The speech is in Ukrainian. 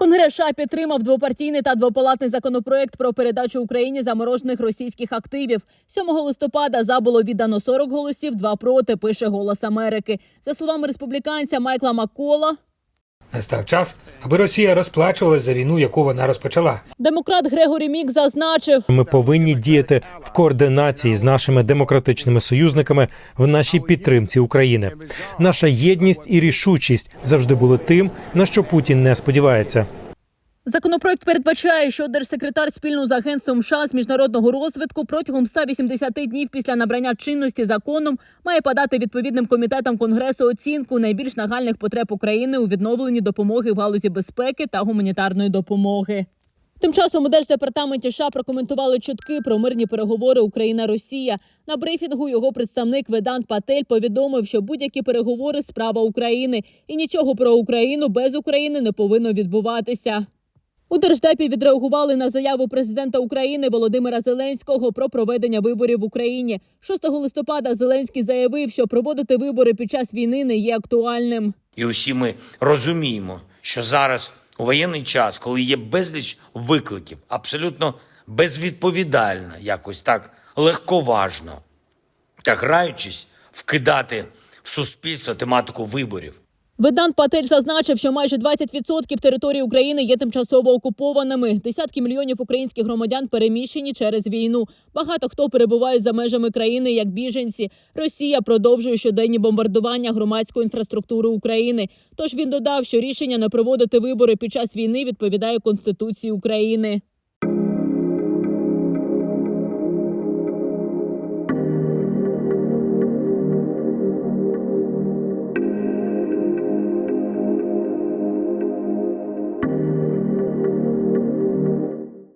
Конгрес США підтримав двопартійний та двопалатний законопроект про передачу Україні заморожених російських активів. 7 листопада за було віддано 40 голосів, два проти. Пише Голос Америки. За словами республіканця Майкла Маккола, Настав час, аби Росія розплачувалась за війну, яку вона розпочала. демократ Грегорі Мік зазначив, Ми повинні діяти в координації з нашими демократичними союзниками в нашій підтримці України. Наша єдність і рішучість завжди були тим, на що Путін не сподівається. Законопроект передбачає, що держсекретар спільно з агентством США з міжнародного розвитку протягом 180 днів після набрання чинності законом має подати відповідним комітетам конгресу оцінку найбільш нагальних потреб України у відновленні допомоги в галузі безпеки та гуманітарної допомоги. Тим часом у держдепартаменті США прокоментували чутки про мирні переговори Україна-Росія. На брифінгу його представник Ведант Патель повідомив, що будь-які переговори справа України, і нічого про Україну без України не повинно відбуватися. У держдепі відреагували на заяву президента України Володимира Зеленського про проведення виборів в Україні. 6 листопада Зеленський заявив, що проводити вибори під час війни не є актуальним. І усі ми розуміємо, що зараз у воєнний час, коли є безліч викликів, абсолютно безвідповідально, якось так легковажно та граючись, вкидати в суспільство тематику виборів. Ведант Патель зазначив, що майже 20% території України є тимчасово окупованими. Десятки мільйонів українських громадян переміщені через війну. Багато хто перебуває за межами країни як біженці. Росія продовжує щоденні бомбардування громадської інфраструктури України. Тож він додав, що рішення не проводити вибори під час війни відповідає Конституції України.